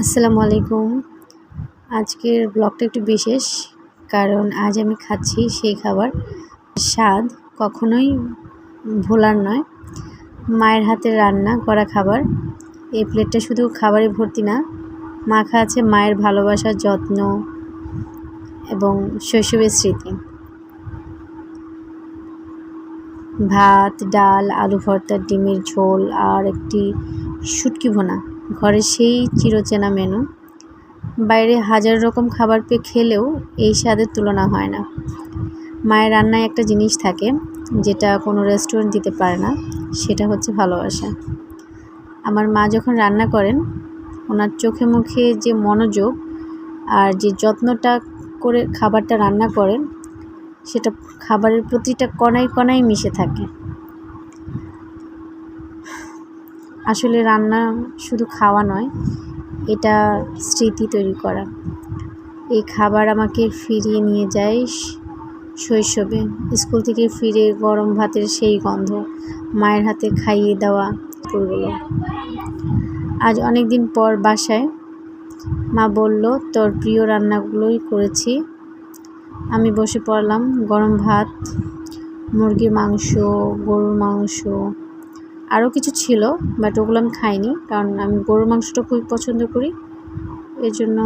আসসালামু আলাইকুম। আজকের ব্লগটা একটু বিশেষ, কারণ আজ আমি খাচ্ছি সেই খাবার। স্বাদ কখনোই ভোলার নয়। মায়ের হাতে রান্না করা খাবার। এই প্লেটটা শুধু খাবারে ভর্তি না, মাখা আছে মায়ের ভালোবাসা যত্ন এবং শৈশবের স্মৃতি। ভাত, ডাল, আলু ভর্তা, ডিমের ঝোল আর একটি শুটকি ভোনা। ঘরে সেই চিরচেনা মেনু। বাইরে হাজার রকম খাবার পেয়ে খেলেও এই স্বাদের তুলনা হয় না। মায়ের রান্নায় একটা জিনিস থাকে, যেটা কোনো রেস্টুরেন্ট দিতে পারে না, সেটা হচ্ছে ভালোবাসা। আমার মা যখন রান্না করেন, ওনার চোখে মুখে যে মনোযোগ আর যে যত্নটা করে খাবারটা রান্না করেন, সেটা খাবারের প্রতিটা কণায় কণায় মিশে থাকে। আসলে রান্না শুধু খাওয়া নয়, এটা স্মৃতি তৈরি করা। এই খাবার আমাকে ফিরিয়ে নিয়ে যায় শৈশবে। স্কুল থেকে ফিরে গরম ভাতের সেই গন্ধ, মায়ের হাতে খাইয়ে দেওয়া ফুলগুলো আজ অনেক দিন পর বাসায়, মা বলল, তোর প্রিয় রান্নাগুলোই করেছি। আমি বসে পড়লাম, গরম ভাত, মুরগির মাংস, গরুর মাংস আরও কিছু ছিল বাট ওগুলো আমি খাইনি, কারণ আমি গরুর মাংসটা খুবই পছন্দ করি। এর জন্য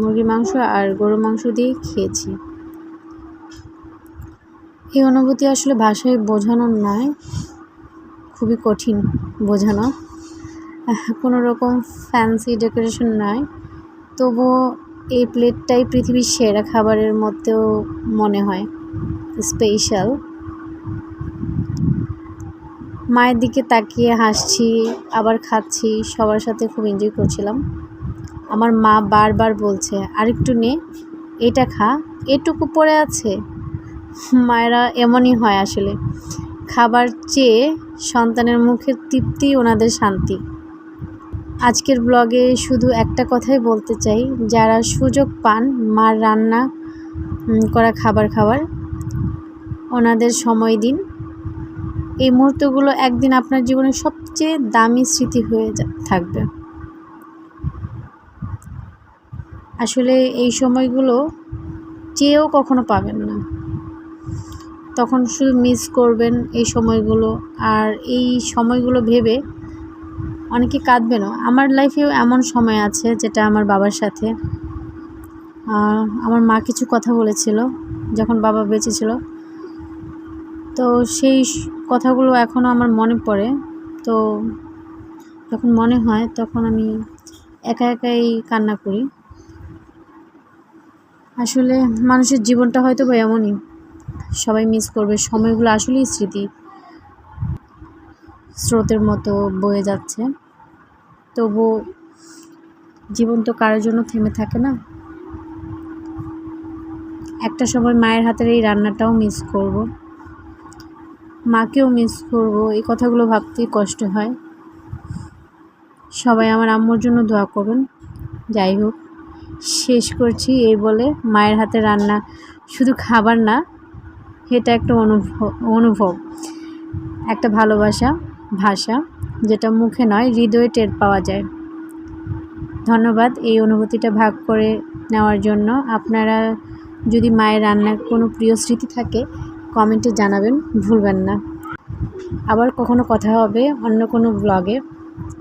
মুরগির মাংস আর গরুর মাংস দিয়েই খেয়েছি। এই অনুভূতি আসলে ভাষায় বোঝানোর নয়, খুবই কঠিন বোঝানো। কোনো রকম ফ্যান্সি ডেকোরেশন নয়, তবুও এই প্লেটটাই পৃথিবীর সেরা খাবারের মধ্যেও মনে হয় স্পেশাল মায়ের দিকে তাকিয়ে হাসছি, আবার খাচ্ছি, সবার সাথে খুব এনজয় করছিলাম। আমার মা বারবার বলছে, আরেকটু নে, এটা খা, এটুকু পড়ে আছে? মায়েরা এমনই হয় আসলে। খাবার চেয়ে সন্তানের মুখের তৃপ্তি, ওনাদের শান্তি। আজকের ব্লগে শুধু একটা কথাই বলতে চাই, যারা সুযোগ পান মার রান্না করা খাবার খাবার ওনাদের সময় দিন। এই মুহূর্তগুলো একদিন আপনার জীবনের সবচেয়ে দামি স্মৃতি হয়ে থাকবে। আসলে এই সময়গুলো চেয়েও কখনো পাবেন না। তখন শুধু মিস করবেন এই সময়গুলো আর এই সময়গুলো ভেবে অনেকে কাঁদবেনও। আমার লাইফেও এমন সময় আছে যেটা আমার বাবার সাথে। আমার মা কিছু কথা বলেছিল যখন বাবা বেঁচে ছিল। তো সেই কথাগুলো এখনও আমার মনে পড়ে। তো যখন মনে হয় তখন আমি একা একাই কান্না করি। আসলে মানুষের জীবনটা হয়তো বা এমনই। সবাই মিস করবে, সময়গুলো আসলেই স্মৃতি। স্রোতের মতো বয়ে যাচ্ছে। তবু জীবন তো কারোর জন্য থেমে থাকে না। একটা সময় মায়ের হাতের এই রান্নাটাও মিস করব। মাকেও মিস করব, এই কথাগুলো ভাবতেই কষ্ট হয়। সবাই আমার আম্মুর জন্য দোয়া করুন। যাই হোক, শেষ করছি এই বলে মায়ের হাতে রান্না, শুধু খাবার না, এটা একটা অনুভব অনুভব, একটা ভালোবাসা, ভাষা, যেটা মুখে নয়, হৃদয়ে টের পাওয়া যায়। ধন্যবাদ এই অনুভূতিটা ভাগ করে নেওয়ার জন্য। আপনারা যদি মায়ের রান্নার কোনো প্রিয় স্মৃতি থাকে কমেন্টে জানাবেন, ভুলবেন না। আবার কখনো কথা হবে অন্য কোনো ব্লগে।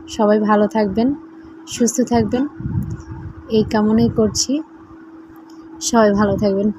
সবাই ভালো থাকবেন, সুস্থ থাকবেন। এই কামনাই করছি। সবাই ভালো থাকবেন।